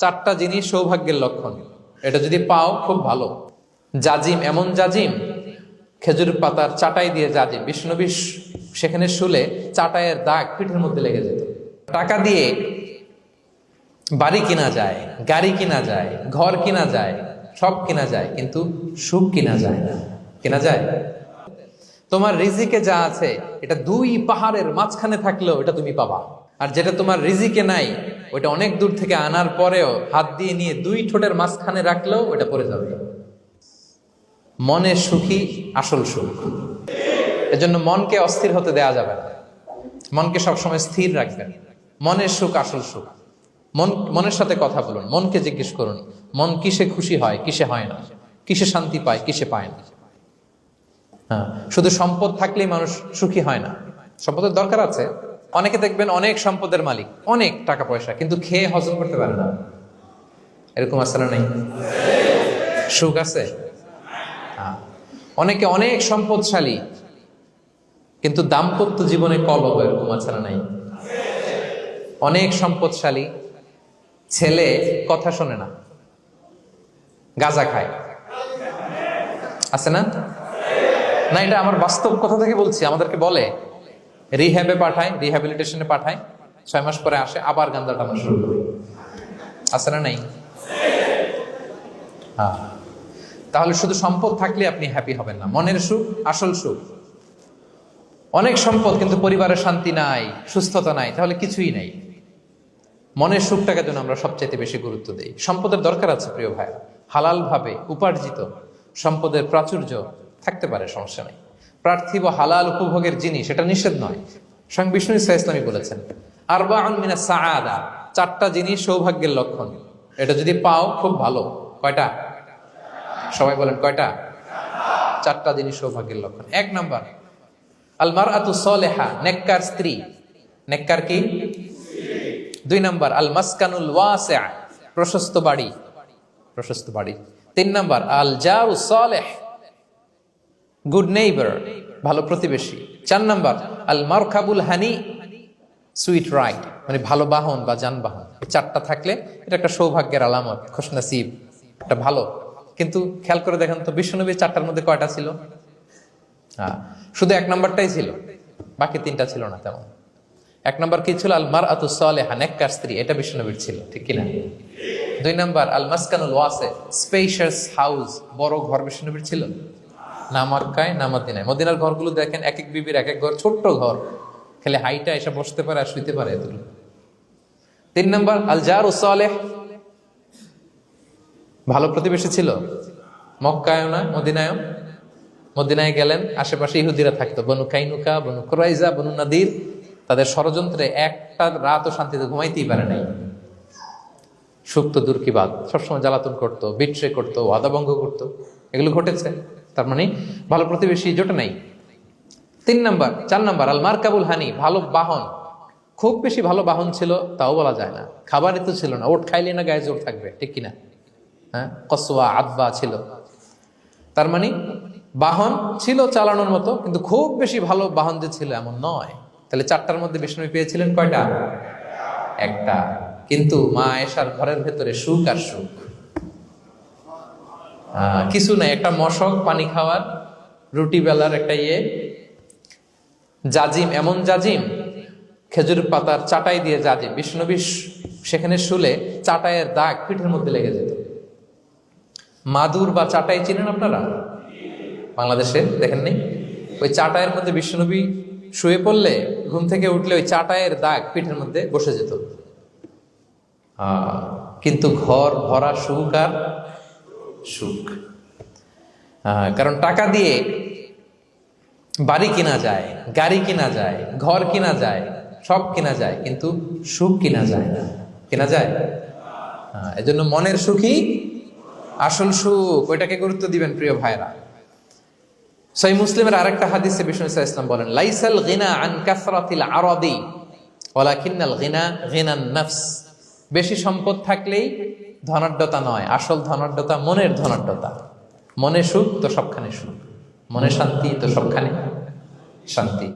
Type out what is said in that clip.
চারটা জিনিস সৌভাগ্যের লক্ষণ। এটা যদি পাও, খুব ভালো। জাজিম, এমন জাজিম, খেজুর পাতার চাটাই দিয়ে জাজিম। বিষ্ণুনবী সেখানে শুলে চাটাইয়ের দাগ পিঠের মধ্যে লেগে যেত। টাকা দিয়ে বাড়ি কিনা যায়, গাড়ি কিনা যায়, ঘর কিনা যায়, সব কিনা যায়, কিন্তু সুখ কিনা যায় না। কিনা যায়? তোমার রিজিকে যা আছে, এটা দুই পাহাড়ের মাঝখানে থাকলেও এটা তুমি পাবা। আর যেটা তোমার রিজিকে নাই ওটা অনেক দূর থেকে আনার পরেও হাত দিয়ে নিয়ে দুই ঠোঁটের মাঝখানে রাখলেও ওটা পড়ে যাবে। মনে সুখী, আসল সুখ। এজন্য মনকে অস্থির হতে দেয়া যাবে না। মনকে সবসময় স্থির রাখবেন। মনের সুখ, আসল সুখ। মন, মনের সাথে কথা বলুন, মনকে জিজ্ঞেস করুন, মন কিসে খুশি হয়, কিসে হয় না? কিসে শান্তি পায়, কিসে পায় না? হ্যাঁ শুধু সম্পদ থাকলেই মানুষ সুখী হয় না। সম্পদের দরকার আছে। অনেকে দেখবেন অনেক সম্পদের মালিক, অনেক টাকা পয়সা, কিন্তু খেয়ে হজম করতে পারে না। এরকম না নেই? সুখ আছে? হ্যাঁ। অনেকে অনেক সম্পদশালী, কিন্তু দাম্পত্য জীবনে কলব এরকম আছে না নাই? অনেক সম্পদশালী, ছেলে কথা শোনে না, গাজা খায়। আছে না? না, এটা আমার বাস্তব কথা থেকে বলছি, আমাদেরকে বলে। রিহ্যাবে পাঠায় রিহ্যাবিলিটেশনে পাঠায় ছয় মাস পরে আসে, আবার গান্দা টানা শুরু করে। আছে না নাই? হ্যাঁ। তাহলে শুধু সম্পদ থাকলে আপনি হ্যাপি হবেন না। মনের সুখ, আসল সুখ। অনেক সম্পদ কিন্তু পরিবারের শান্তি নাই, সুস্থতা নাই, তাহলে কিছুই নাই। মনের সুখটাকে যেন আমরা সবচাইতে বেশি গুরুত্ব দিই। সম্পদের দরকার আছে, প্রিয় ভাইরা হালাল ভাবে উপার্জিত সম্পদের প্রাচুর্য থাকতে পারে, সমস্যা নেই। পার্থিব হালাল উপভোগের জিনিস, এটা নিষেধ নয়। স্বয়ং বিষ্ণু ইসা ইসলামী বলেছেন আরবা মিনা সাআদা চারটা জিনিস সৌভাগ্যের লক্ষণ। এটা যদি পাও, খুব ভালো। কয়টা? সবাই বলেন, কয়টা? চারটা জিনিস সৌভাগ্যের লক্ষণ। এক নাম্বার আলমার আতু সলেহা নেককার স্ত্রী। নেককার কি? দুই নাম্বার, আল মাসকানুল ওয়াসিআ প্রশস্ত বাড়ি। প্রশস্ত বাড়ি। তিন নাম্বার, আল জারু সালেহ গুড নেইবার ভালো প্রতিবেশী। চার নাম্বার আল মারখাবুল হানি, সুইট রাইড মানে ভালো বাহন বা যানবাহন। চারটা থাকলে এটা একটা সৌভাগ্যের আলামত, খুশনসিব, এটা ভালো। কিন্তু খেয়াল করে দেখেন তো বিশ্বনবীর চারটার মধ্যে কয়টা ছিল? হ্যাঁ শুধু এক নাম্বারটাই ছিল, বাকি তিনটা ছিল না তেমন। এক নাম্বার কি ছিল? আল মার আতু সালেহা, নেককার স্ত্রী, এটা বিশ্বনবীর ছিল, ঠিক কিনা? দুই নাম্বার আল মাসকানুল ওয়াসে স্পেশাস হাউস বড় ঘর বিশ্বনবীর ছিল? না মক্কায় না মদিনায় মদিনার ঘরগুলো দেখেন এক এক বিবির এক এক ঘর, ছোট্ট ঘর। খালি হাইটা এসে বসতে পারে আর শুইতে পারে এতটুকু। তিন নম্বর আলজার জার সালেহ। ভালো প্রতিবেশী ছিল? মক্কায়ও না, মদিনায়ও? মদিনায় গেলেন, আশেপাশে ইহুদিরা থাকতো। বনু কাইনুকা, বনু কোরাইজা, বনু নাদির। তাদের ষড়যন্ত্রে একটা রাতও শান্তিতে ঘুমাইতেই পারে নাই। সুক্ত দূর কি বাদ সবসময় জ্বালাতন করতো, বিট্রে করতো, ওয়াদাভঙ্গ করতো। এগুলো ঘটেছে। তার মানে ভালো প্রতিবেশী জোটে নাই। তিন নাম্বার, চার নাম্বার আল মার্কাবুল হানি, ভালো বাহন। খুব বেশি ভালো বাহন ছিল, তাও বলা যায় না। খাবারই তো ছিল না, ওট খাইলে না গায়ে জোর থাকবে, ঠিক কিনা? হ্যাঁ কসোয়া আদবা ছিল। তার মানে বাহন ছিল চালানোর মতো, কিন্তু খুব বেশি ভালো বাহন যে ছিল এমন নয়। তাহলে চারটার মধ্যে বিষ্ণু পেয়েছিলেন কয়টা? একটা। কিন্তু মা এসার ঘরের ভেতরে সুখ আর সুখ। কিছু নাই, একটা মশক, পানি খাওয়ার, রুটি বেলার একটা ইয়ে। জাজিম, এমন জাজিম, খেজুর পাতার চাটাই দিয়ে জাজিম। বিষ্ণুবী সেখানে শুলে চাটাইয়ের দাগ পিঠের মধ্যে লেগে যেত। মাদুর বা চাটাই চিনেন আপনারা? বাংলাদেশে দেখেন নেই ওই চাটাইয়ের মধ্যে বিষ্ণুনবী শুয়ে পড়লে, ঘুম থেকে উঠলে ওই চাটাইয়ের দাগ পিঠের মধ্যে বসে যেত। কিন্তু ঘর ভরা সুখ আর সুখ। কারণ টাকা দিয়ে বাড়ি কিনা যায়, গাড়ি কিনা যায়, ঘর কিনা যায়, সব কিনা যায়, কিন্তু সুখ কিনা যায় না। কিনা যায়? এজন্য মনের সুখই আসল সুখ। ওইটাকে গুরুত্ব দিবেন প্রিয় ভাইরা সই মুসলিমের আরেকটা হাদিসে বিষ্ণু ইসলাম বলেন, লাইসাল গিনা আন কাসরাতিল আরাদি, ওয়ালাকিন্নাল গিনা গিনান নফস। বেশি সম্পদ থাকলেই ধনাঢ্যতা নয়, আসল ধনাঢ্যতা মনের ধনাঢ্যতা। মনে সুখ তো সবখানে সুখ। মনে শান্তি তো সবখানে শান্তি।